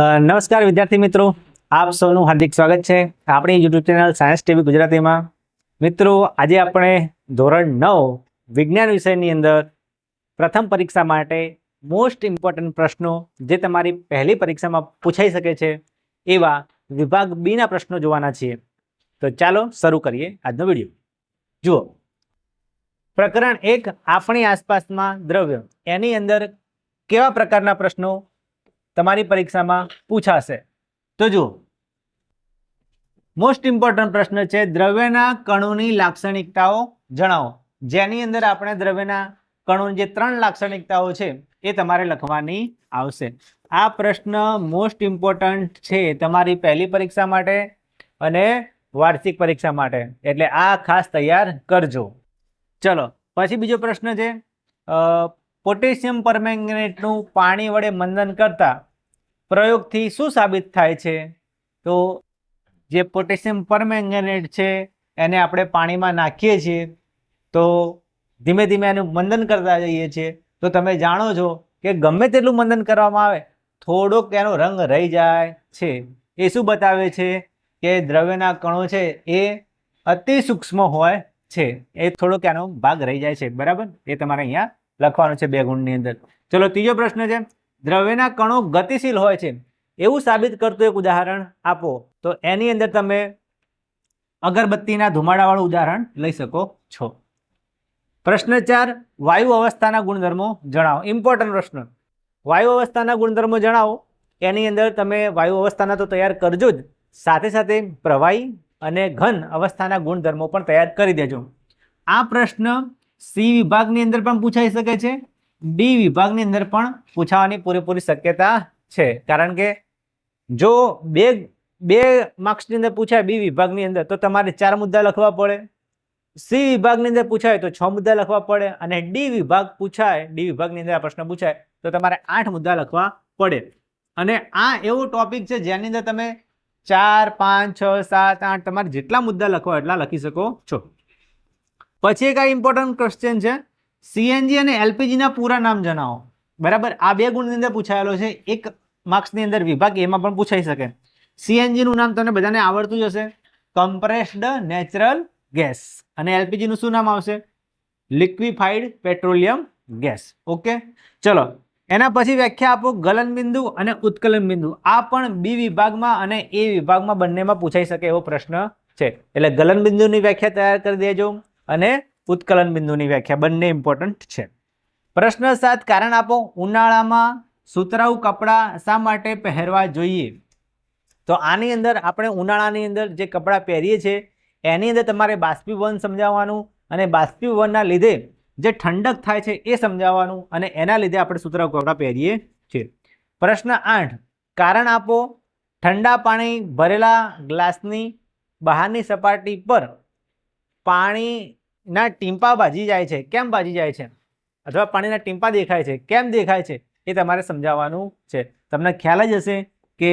નમસ્કાર વિદ્યાર્થી મિત્રો. આપ સૌનું હાર્દિક સ્વાગત છે. આપણી યુટ્યુબ ચેનલ સાયન્સ ટીવી ગુજરાતીમાં. મિત્રો, આજે આપણે ધોરણ નવ, વિજ્ઞાન વિષયની અંદર પ્રથમ પરીક્ષા માટે મોસ્ટ ઇમ્પોર્ટન્ટ પ્રશ્નો જે તમારી પહેલી પરીક્ષામાં પૂછાઈ શકે છે, એવા વિભાગ બીના પ્રશ્નો જોવાના છીએ. તો ચાલો શરૂ કરીએ આજનો વીડિયો. જુઓ. પ્રકરણ એક, આપણી આસપાસમાં દ્રવ્ય. એની અંદર કેવા પ્રકારના પ્રશ્નો તમારી પરીક્ષામાં પૂછાશે. તો જુઓ. મોસ્ટ ઇમ્પોર્ટન્ટ પ્રશ્ન છે દ્રવ્યના કણોની લાક્ષણિકતાઓ જણાવો. જેની અંદર આપણે દ્રવ્યના કણોની જે ત્રણ લાક્ષણિકતાઓ છે એ તમારે લખવાની આવશે. આ પ્રશ્ન મોસ્ટ ઇમ્પોર્ટન્ટ છે તમારી પહેલી પરીક્ષા માટે અને વાર્ષિક પરીક્ષા માટે. એટલે આ ખાસ તૈયાર કરજો. ચલો, પછી બીજો પ્રશ્ન છે. પોટેશિયમ પરમેંગનેટનું પાણી વડે મંદન કરતા પ્રયોગથી શું સાબિત થાય છે? તો જે પોટેશિયમ પરમેંગેનેટ છે, એને આપણે પાણીમાં નાખીએ છીએ, તો ધીમે ધીમે એનું મંદન કરતા જઈએ છીએ. તો તમે જાણો છો કે ગમે તેટલું મંદન કરવામાં આવે, થોડોક એનો રંગ રહી જાય છે. એ શું બતાવે છે કે દ્રવ્યના કણો છે એ અતિ સૂક્ષ્મ હોય છે. એ થોડોક એનો ભાગ રહી જાય છે. બરાબર? એ તમારે અહીંયા લખવાનું છે બે ગુણની અંદર. ચલો, ત્રીજો પ્રશ્ન છે. દ્રવ્યના કણો ગતિશીલ હોય છે. એવું સાબિત કરતું એક ઉદાહરણ આપો. તો એની અંદર તમે અગરબત્તીના ધુમાડાવાળું ઉદાહરણ લઈ શકો છો. પ્રશ્ન ચાર, વાયુ અવસ્થાના ગુણધર્મો જણાવો. ઇમ્પોર્ટન્ટ પ્રશ્ન. વાયુ અવસ્થાના ગુણધર્મો જણાવો. એની અંદર તમે વાયુ અવસ્થાના તો તૈયાર કરજો જ. સાથે સાથે પ્રવાહી અને ઘન અવસ્થાના ગુણધર્મો પણ તૈયાર કરી દેજો. આ પ્રશ્ન સી વિભાગની અંદર પણ પૂછાઈ શકે છે. ડી વિભાગની અંદર પણ પૂછાવાની પૂરેપૂરી શક્યતા છે. કારણ કે જો બે બે માર્ક્સની અંદર પૂછાય બી વિભાગની અંદર, તો તમારે ચાર મુદ્દા લખવા પડે. સી વિભાગની અંદર પૂછાય તો છ મુદ્દા લખવા પડે અને ડી વિભાગ પૂછાય, ડી વિભાગની અંદર આ પ્રશ્ન પૂછાય, તો તમારે આઠ મુદ્દા લખવા પડે. અને આ એવો ટોપિક છે જેની અંદર તમે ચાર, પાંચ, છ, સાત, આઠ, તમારે જેટલા મુદ્દા લખવા એટલા લખી શકો છો. પછી એક આ ઇમ્પોર્ટન્ટ ક્વેશ્ચન છે. સીએનજી અને એલપીજીના પૂરા નામ જણાવો. બરાબર? આ બે ગુણની અંદર પૂછાયેલો છે. એક માર્ક્સની અંદર વિભાગ, એમાં પણ પૂછાઈ શકે. સીએનજીનું નામ તમને બધાને આવડતું જ હશે. Compressed natural gas. અને એલપીજીનું શું નામ આવશે? Liquefied petroleum gas. ઓકે? ચલો, એના પછી વ્યાખ્યા આપો ગલનબિંદુ અને ઉત્કલન બિંદુ. આ પણ બી વિભાગમાં અને એ વિભાગમાં બંનેમાં પૂછાઈ શકે એવો પ્રશ્ન છે. એટલે ગલનબિંદુની વ્યાખ્યા તૈયાર કરી દેજો. અને ઉત્કલન બિંદુની વ્યાખ્યા બંને ઇમ્પોર્ટન્ટ છે. પ્રશ્ન સાત, કારણ આપો ઉનાળામાં સુતરાઉ કપડાં શા માટે પહેરવા જોઈએ? તો આની અંદર આપણે ઉનાળાની અંદર જે કપડાં પહેરીએ છીએ, એની અંદર તમારે બાષ્પીભવન સમજાવવાનું અને બાષ્પીભવનના લીધે જે ઠંડક થાય છે એ સમજાવવાનું અને એના લીધે આપણે સુતરાઉ કપડાં પહેરીએ છીએ. પ્રશ્ન આઠ, કારણ આપો ઠંડા પાણી ભરેલા ગ્લાસની બહારની સપાટી પર પાણીના ટીમ્પા ભાજી જાય છે. કેમ ભાજી જાય છે? અથવા પાણીના ટીમ્પા દેખાય છે. કેમ દેખાય છે? એ તમારે સમજાવવાનું છે. તમને ખ્યાલ જ હશે કે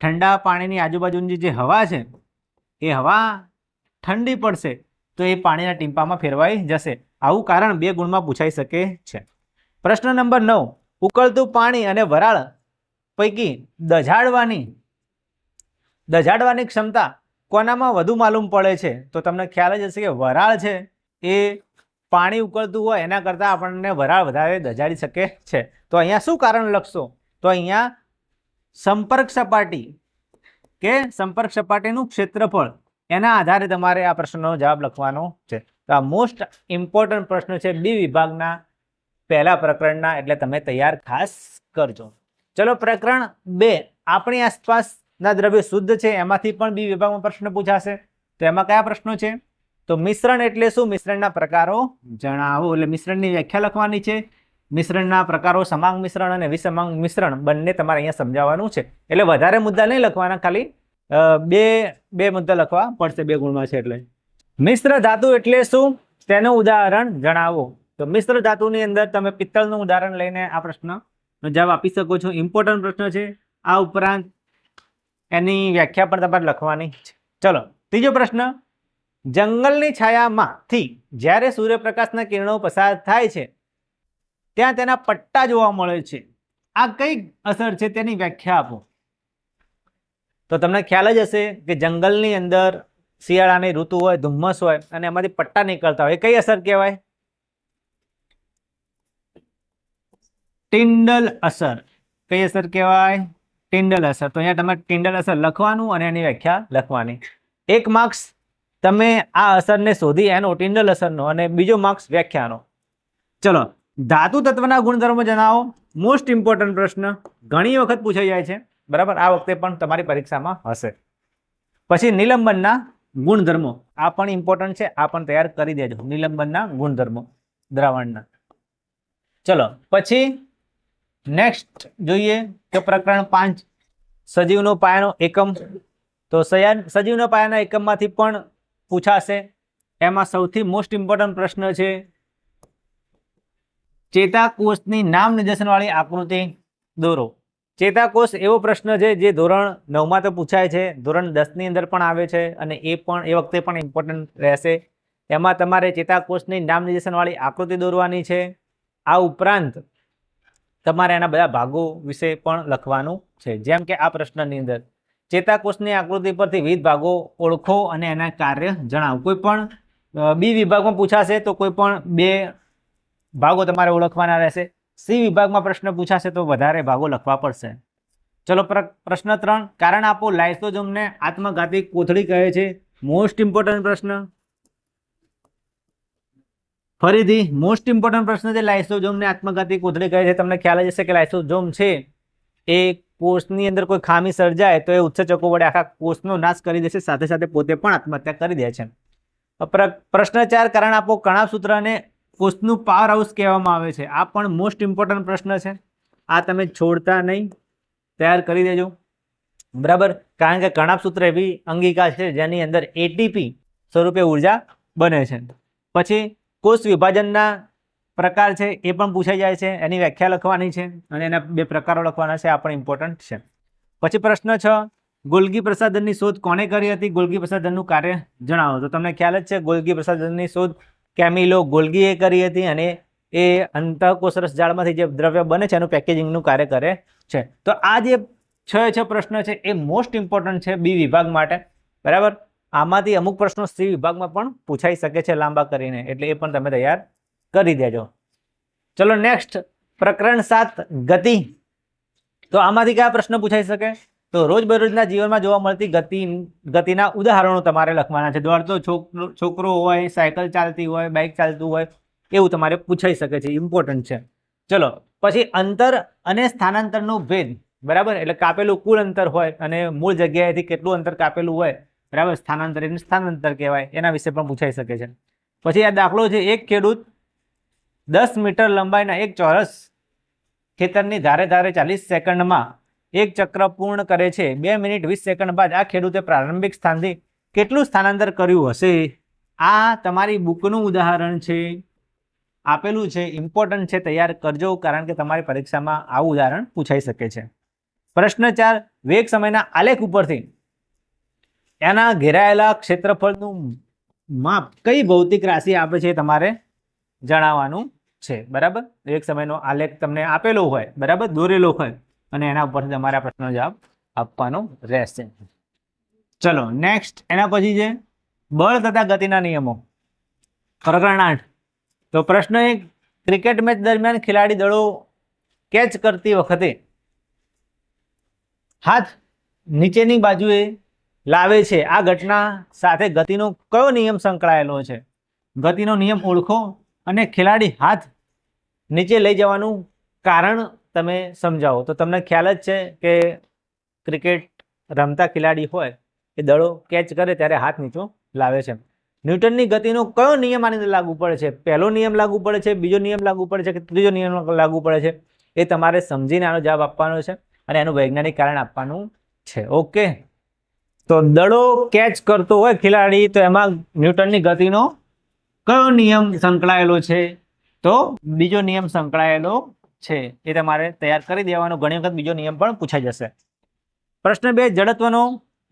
ઠંડા પાણીની આજુબાજુની જે હવા છે, એ હવા ઠંડી પડશે તો એ પાણીના ટીમ્પામાં ફેરવાઈ જશે. આવું કારણ બે ગુણમાં પૂછાઈ શકે છે. પ્રશ્ન નંબર નવ. ઉકળતું પાણી અને વરાળ પૈકી દઝાડવાની દઝાડવાની ક્ષમતા કોનામાં વધુ માલુમ પડે છે? તો તમને ખ્યાલ જ હશે કે વરાળ છે એ પાણી ઉકળતું હોય એના કરતાં આપણને વરાળ વધારે દજાડી શકે છે. તો અહીંયા શું કારણ લખશો? તો અહીંયા સંપર્ક સપાટી કે સંપર્ક સપાટીનું ક્ષેત્રફળ, એના આધારે તમારે આ પ્રશ્નનો જવાબ લખવાનો છે. તો આ મોસ્ટ ઇમ્પોર્ટન્ટ પ્રશ્ન છે બી વિભાગના પહેલા પ્રકરણના, એટલે તમે તૈયાર ખાસ કરજો. ચલો, પ્રકરણ બે. આપણી આસપાસના દ્રવ્યો શુદ્ધ છે, એમાંથી પણ બી વિભાગમાં પ્રશ્ન પૂછાશે. તો એમાં કયા પ્રશ્નો છે? તો મિશ્રણ એટલે શું? મિશ્રણના પ્રકારો જણાવો. એટલે મિશ્રણની વ્યાખ્યા લખવાની છે. મિશ્રણના પ્રકારો, સમાંગ મિશ્રણ અને વિસમાંગ મિશ્રણ બંને તમારે અહીંયા સમજાવવાનું છે. એટલે વધારે મુદ્દા નહીં લખવાના, ખાલી બે બે મુદ્દા લખવા પડશે, બે ગુણમાં છે એટલે. મિશ્ર ધાતુ એટલે શું? તેનું ઉદાહરણ જણાવો. તો મિશ્ર ધાતુની અંદર તમે પિત્તળનું ઉદાહરણ લઈને આ પ્રશ્નનો જવાબ આપી શકો છો. ઇમ્પોર્ટન્ટ પ્રશ્ન છે. આ ઉપરાંત એની વ્યાખ્યા પણ તમારે લખવાની છે. ચલો, ત્રીજો પ્રશ્ન. જંગલની છાયામાંથી જ્યારે સૂર્યપ્રકાશના કિરણો પસાર થાય છે, ત્યાં તેના પટ્ટા જોવા મળે છે. આ કઈ અસર છે તેની વ્યાખ્યા આપો. તો તમને ખ્યાલ જ હશે કે જંગલની અંદર શિયાળાની ઋતુ હોય, ધુમ્મસ હોય અને એમાંથી પટ્ટા નીકળતા હોય. કઈ અસર કહેવાય? ટિન્ડલ અસર. કઈ અસર કહેવાય? ટિન્ડલ અસર. તો અહીંયા તમે ટિન્ડલ અસર લખવાનું અને એની વ્યાખ્યા લખવાની. એક માર્ક્સ તમે આ અસરને શોધી એનો ટિન્ડલ અસરનો અને બીજો માર્ક્સ વ્યાખ્યાનો. ચલો, ધાતુ તત્વના ગુણધર્મો જણાવો. મોસ્ટ ઇમ્પોર્ટન્ટ પ્રશ્ન, ઘણી વખત પૂછાઈ જાય છે. બરાબર? આ વખતે પણ તમારી પરીક્ષામાં હશે. પછી નિલંબનના ગુણધર્મો. આ પણ ઇમ્પોર્ટન્ટ છે, આ પણ તૈયાર કરી દેજો. નિલંબનના ગુણધર્મો, દ્રાવણના. ચલો, પછી નેક્સ્ટ જોઈએ કે પ્રકરણ પાંચ. સજીવનો પાયાનો એકમ. તો સયાન સજીવના પાયાના એકમમાંથી પણ પૂછાશે. એમાં સૌથી મોસ્ટ ઇમ્પોર્ટન્ટ પ્રશ્ન છે, ચેતાકોષની નામ નિર્દેશનવાળી આકૃતિ દોરો. ચેતાકોષ એવો પ્રશ્ન છે જે ધોરણ નવમાં તો પૂછાય છે, ધોરણ દસની અંદર પણ આવે છે અને એ પણ, એ વખતે પણ ઇમ્પોર્ટન્ટ રહેશે. એમાં તમારે ચેતાકોષની નામ નિર્દેશનવાળી આકૃતિ દોરવાની છે. આ ઉપરાંત તમારે એના બધા ભાગો વિશે પણ લખવાનું છે. જેમ કે આ પ્રશ્નની અંદર. ચેતાકોષની આકૃતિ પરથી વિવિધ ભાગો ઓળખો અને એના કાર્ય જણાવો. કોઈ પણ બી વિભાગમાં પૂછાશે તો કોઈ પણ બે ભાગો તમારે ઓળખવાના રહેશે. સી વિભાગમાં પ્રશ્ન પૂછાશે તો વધારે ભાગો લખવા પડશે. ચલો, પ્ર- પ્રશ્ન ત્રણ. કારણ આપો લાઇસોજોમને આત્મઘાતી કોથળી કહે છે. મોસ્ટ ઇમ્પોર્ટન્ટ પ્રશ્ન. ફરીથી, મોસ્ટ ઇમ્પોર્ટન્ટ પ્રશ્ન છે લાઇસોજોમને આત્મઘાતી કોથળી કહે છે. તમને ખ્યાલ જ હશે કે લાઇસોજોમ છે. એ કોષની અંદર કોઈ ખામી સર્જાય તો એ ઉત્સેચકો વડે આખા કોષનો નાશ કરી દેશે, સાથે સાથે પોતે પણ આત્મહત્યા કરી દે છે. પ્ર- પ્રશ્ન કારણ આપો કણાવ સૂત્રને કોષનું પાવર હાઉસ કહેવામાં આવે છે. આ પણ મોસ્ટ ઇમ્પોર્ટન્ટ પ્રશ્ન છે. આ તમે છોડતા નહીં. તૈયાર કરી દેજો. બરાબર? કારણ કે કણાપ સૂત્ર એવી અંગિકા છે જેની અંદર એટીપી સ્વરૂપે ઊર્જા બને છે. પછી કોષ વિભાજનના પ્રકાર છે એ પણ પૂછાઈ જાય છે. એની વ્યાખ્યા લખવાની છે અને એના બે પ્રકારો લખવાના છે. આ પણ ઇમ્પોર્ટન્ટ છે. પછી પ્રશ્ન છ, ગોલગી પ્રસાધનની શોધ કોણે કરી હતી? ગોલગી પ્રસાધનનું કાર્ય જણાવો. તો તમને ખ્યાલ જ છે, ગોલગી પ્રસાધનની શોધ કેમિલો ગોલગીએ કરી હતી અને એ અંતઃકોષરસ જાળમાંથી જે દ્રવ્ય બને છે, એનું પેકેજિંગનું કાર્ય કરે છે. તો આ જે છ છ પ્રશ્ન છે, એ મોસ્ટ ઇમ્પોર્ટન્ટ છે બી વિભાગ માટે. બરાબર? આમાંથી અમુક પ્રશ્નો સી વિભાગમાં પણ પૂછાઈ શકે છે લાંબા કરીને. એટલે એ પણ તમે તૈયાર કરી દેજો. ચલો નેક્સ્ટ પ્રકરણ સાત, ગતિ. તો આમાંથી કયા પ્રશ્ન પૂછાઈ શકે? તો રોજબરોજના જીવનમાં જોવા મળતી ગતિ, ગતિના ઉદાહરણો તમારે લખવાના છે. દોડતો છોકરો છોકરો હોય, સાયકલ ચાલતી હોય, બાઇક ચાલતું હોય, એવું તમારે પૂછાઈ શકે છે. ઇમ્પોર્ટન્ટ છે. ચલો, પછી અંતર અને સ્થાનાંતરનો ભેદ. બરાબર? એટલે કાપેલું કુલ અંતર હોય અને મૂળ જગ્યાએથી કેટલું અંતર કાપેલું હોય. બરાબર? સ્થાનાંતર એને સ્થાનાંતર કહેવાય. એના વિશે પણ પૂછાઈ શકે છે. પછી આ દાખલો છે, એક ખેડૂત દસ મીટર લંબાઈના એક ચોરસ ખેતરની ધારે ધારે ચાલીસ સેકન્ડમાં એક ચક્ર પૂર્ણ કરે છે. બે મિનિટ વીસ સેકન્ડ બાદ આ ખેડૂતે પ્રારંભિક સ્થાનથી કેટલું સ્થાનાંતર કર્યું હશે? આ તમારી બુકનું ઉદાહરણ છે. આપેલું છે ઇમ્પોર્ટન્ટ છે, તૈયાર કરજો કારણ કે તમારી પરીક્ષામાં આવું ઉદાહરણ પૂછાઈ શકે છે. પ્રશ્ન ચાર, વેગ સમયના આલેખ ઉપરથી. એના ઘેરાયેલા ક્ષેત્રફળનું માપ કઈ ભૌતિક રાશિ આપે છે તમારે જણાવવાનું છે, બરાબર? એક સમયનો આલેખ તમને આપેલો હોય, બરાબર? દોરેલો હોય, અને એના ઉપરથી તમારે આ પ્રશ્નનો જવાબ આપવાનો રહેશે. ચલો નેક્સ્ટ એના પછી છે, બળ તથા ગતિના નિયમો. પ્રકરણ આઠ તો પ્રશ્ન એક, ક્રિકેટ મેચ દરમિયાન ખેલાડી દળો કેચ કરતી વખતે હાથ નીચેની બાજુએ લાવે છે. આ ઘટના સાથે ગતિનો કયો નિયમ સંકળાયેલો છે? ગતિનો નિયમ ઓળખો. અને ખેલાડી હાથ નીચે લઈ જવાનું કારણ તમે સમજાવો. તો તમને ખ્યાલ જ છે કે ક્રિકેટ રમતા ખેલાડી હોય એ દડો કેચ કરે ત્યારે હાથ નીચો લાવે છે. ન્યૂટનની ગતિનો કયો નિયમ આની અંદર લાગુ પડે છે? પહેલો નિયમ લાગુ પડે છે, બીજો નિયમ લાગુ પડે છે કે ત્રીજો નિયમ લાગુ પડે છે? એ તમારે સમજીને આનો જવાબ આપવાનો છે અને એનું વૈજ્ઞાનિક કારણ આપવાનું છે. ઓકે તો દડો કેચ કરતો હોય ખેલાડી તો એમાં ન્યૂટનની ગતિનો કયો નિયમ સંકળાયેલો છે? તો બીજો નિયમ સંકળાયેલો છે, એ તમારે તૈયાર કરી દેવાનો. ઘણી વખત બીજો નિયમ પણ પૂછાઈ જશે. પ્રશ્ન બે, જડત્વનો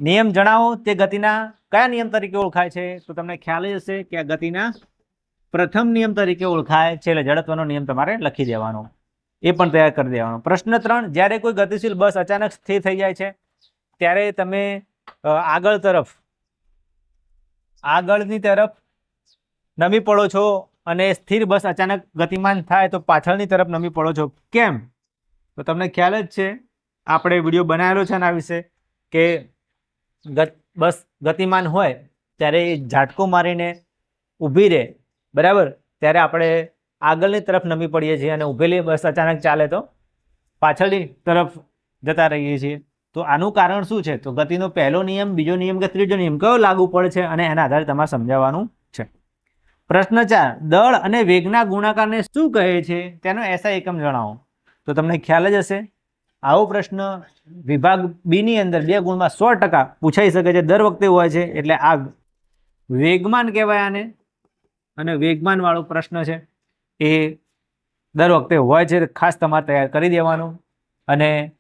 નિયમ જણાવો. તે ગતિના કયા નિયમ તરીકે ઓળખાય છે? તો તમને ખ્યાલ જ હશે કે આ ગતિના પ્રથમ નિયમ તરીકે ઓળખાય છે, એટલે જડત્વનો નિયમ તમારે લખી દેવાનો. એ પણ તૈયાર કરી દેવાનો. પ્રશ્ન ત્રણ, જ્યારે કોઈ ગતિશીલ બસ અચાનક સ્થિર થઈ જાય છે, ત્યારે તમે આગળ તરફ, આગળની તરફ નમી પડો છો અને સ્થિર બસ અચાનક ગતિમાન થાય તો પાછળની તરફ નમી પડો છો. કેમ? તો તમને ખ્યાલ જ છે. આપણે વીડિયો બનાવેલો છે આના વિશે કે બસ ગતિમાન હોય ત્યારે એ ઝાટકો મારીને ઊભી રહે. બરાબર? ત્યારે આપણે આગળની તરફ નમી પડીએ છીએ અને ઊભેલી બસ અચાનક ચાલે તો પાછળની તરફ જતા રહીએ છીએ. તો આનું કારણ શું છે? તો ગતિનો પહેલો નિયમ, બીજો નિયમ કે ત્રીજો નિયમ કયો લાગુ પડે છે? અને એના આધારે તમારે સમજાવવાનું પ્રશ્ન ચાર, દળ અને વેગના ગુણાકારને શું કહે છે? તેનો એસા એકમ જણાવો. તો તમને ખ્યાલ જ હશે. આવો પ્રશ્ન વિભાગ બીની અંદર બે ગુણમાં સો ટકા પૂછાઈ શકે છે. દર વખતે હોય છે. એટલે આ વેગમાન કહેવાય આને. અને વેગમાન વાળો પ્રશ્ન છે. એ દર વખતે હોય છે. ખાસ તમારે તૈયાર કરી દેવાનું. અને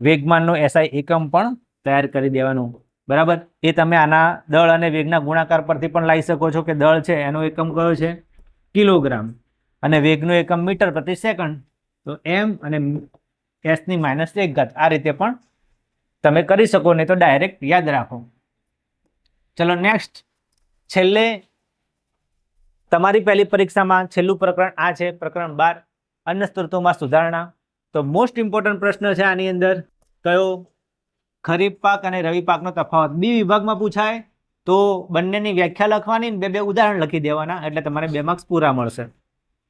વેગમાનનો એસઆઈ એકમ પણ તૈયાર કરી દેવાનું. બરાબર? એ તમે આના દળ અને વેગના ગુણાકાર પરથી પણ લાવી શકો છો કે દળ છે, એનો એકમ કયો છે? કિલોગ્રામ. અને વેગનો એકમ મીટર પ્રતિ સેકન્ડ. તો એમ અને એસની માઇનસ એક ઘાત. આ રીતે પણ તમે કરી શકો, નહીં તો ડાયરેક્ટ યાદ રાખો. ચલો નેક્સ્ટ. છેલ્લે તમારી પહેલી પરીક્ષામાં છેલ્લું પ્રકરણ આ છે, પ્રકરણ બાર. અન્ય સ્ત્રોતોમાં સુધારણા. તો મોસ્ટ ઇમ્પોર્ટન્ટ પ્રશ્ન છે આની અંદર. કયો? ખરીફ પાક અને રવિ પાકનો તફાવત. બી વિભાગમાં પૂછાય તો બંનેની વ્યાખ્યા લખવાની બે બે ઉદાહરણ લખી દેવાના, એટલે તમારે બે માર્ક્સ પૂરા મળશે.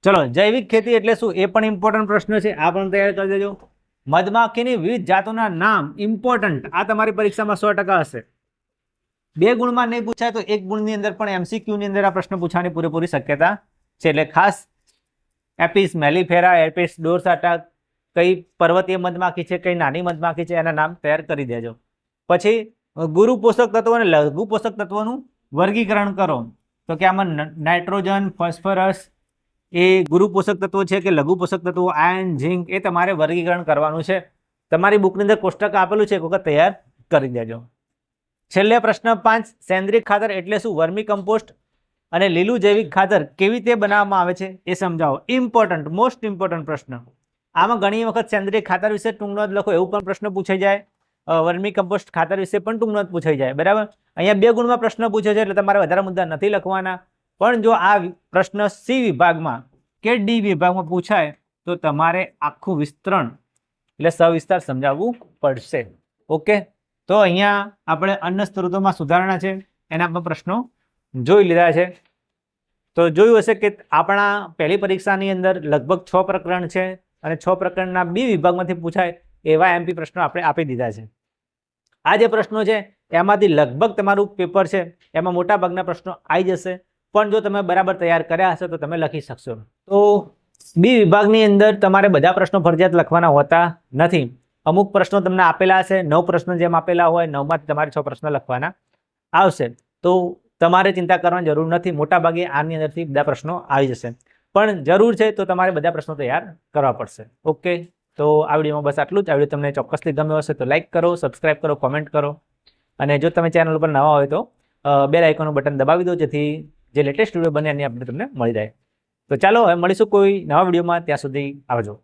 ચલો, જૈવિક ખેતી એટલે શું? એ પણ ઇમ્પોર્ટન્ટ પ્રશ્ન છે. આ પણ તૈયાર કરી દેજો. મધમાખીની વિવિધ જાતોના નામ ઇમ્પોર્ટન્ટ આ તમારી પરીક્ષામાં સો હશે. બે ગુણમાં નહીં પૂછાય તો એક ગુણની અંદર પણ એમસીક્યુની અંદર આ પ્રશ્ન પૂછવાની પૂરેપૂરી શક્યતા છે. એટલે ખાસ એપિસ મેલિફેરા, એપિસ ડોરસાટા કઈ પર્વતીય મધમાખી છે, કઈ નાની મધમાખી છે, એના નામ તૈયાર કરી દેજો. પછી ગુરુ પોષક તત્વો અને લઘુ પોષક તત્વોનું વર્ગીકરણ કરો. તો કે આમાં નાઇટ્રોજન, ફોસ્ફરસ એ ગુરુ પોષક તત્વો છે કે લઘુ પોષક તત્વો, આયન, ઝીંક એ તમારે વર્ગીકરણ કરવાનું છે. તમારી બુકની અંદર કોષ્ટક આપેલું છે, એક વખત તૈયાર કરી દેજો. છેલ્લે પ્રશ્ન પાંચ સેન્દ્રિય ખાતર એટલે શું? વર્મી કમ્પોસ્ટ અને લીલું જૈવિક ખાતર કેવી રીતે બનાવવામાં આવે છે? એ સમજાવો. ઇમ્પોર્ટન્ટ, મોસ્ટ ઇમ્પોર્ટન્ટ પ્રશ્ન. આમાં ઘણી વખત સેન્દ્રિય ખાતર વિશે ટૂંકનોંધ લખો, એવું પણ પ્રશ્ન પૂછાઈ જાય. વર્મી કમ્પોસ્ટ ખાતર વિશે પણ ટૂંકનોંધ પૂછાઈ જાય, બરાબર? અહીંયા બે ગુણમાં પ્રશ્ન પૂછે છે, એટલે તમારે વધારે મુદ્દા નથી લખવાના. પણ જો આ પ્રશ્ન સી વિભાગમાં કે ડી વિભાગમાં પૂછાય, તો તમારે આખું વિસ્તરણ, એટલે સવિસ્તાર સમજાવવું પડશે. ઓકે? તો અહીંયા આપણે અન્ય સ્ત્રોતોમાં સુધારણા છે, એના પણ પ્રશ્નો જોઈ લીધા છે. તો જોયું હશે કે આપણા પહેલી પરીક્ષાની અંદર લગભગ છ પ્રકરણ છે અને છ પ્રકરણના બી વિભાગમાંથી પૂછાય એવા એમપી પ્રશ્નો આપણે આપી દીધા છે. આ જે પ્રશ્નો છે, એમાંથી લગભગ તમારું પેપર છે, એમાં મોટાભાગના પ્રશ્નો આવી જશે. પણ જો તમે બરાબર તૈયાર કર્યા હશે તો તમે લખી શકશો. તો બી વિભાગની અંદર તમારે બધા પ્રશ્નો ફરજિયાત લખવાના હોતા નથી. અમુક પ્રશ્નો તમને આપેલા હશે, નવ પ્રશ્નો જેમ આપેલા હોય, નવમાંથી તમારે છ પ્રશ્નો લખવાના આવશે. તો તમારે ચિંતા કરવાની જરૂર નથી. મોટાભાગે આની અંદરથી બધા પ્રશ્નો આવી જશે. પણ જરૂર છે તો તમારે બધા પ્રશ્નો તૈયાર કરવા પડશે. ઓકે? તો આ વિડીયોમાં બસ આટલું જ. આ વીડિયો તમને ચોક્કસથી ગમ્યો હશે તો લાઈક કરો, સબસ્ક્રાઇબ કરો, કોમેન્ટ કરો. અને જો તમે ચેનલ ઉપર નવા હોય તો બે આઇકોનનું બટન દબાવી દો, જેથી જે લેટેસ્ટ વીડિયો બને એની આપણે તમને મળી જાય. તો ચાલો હવે મળીશું કોઈ નવા વિડીયોમાં. ત્યાં સુધી આવજો.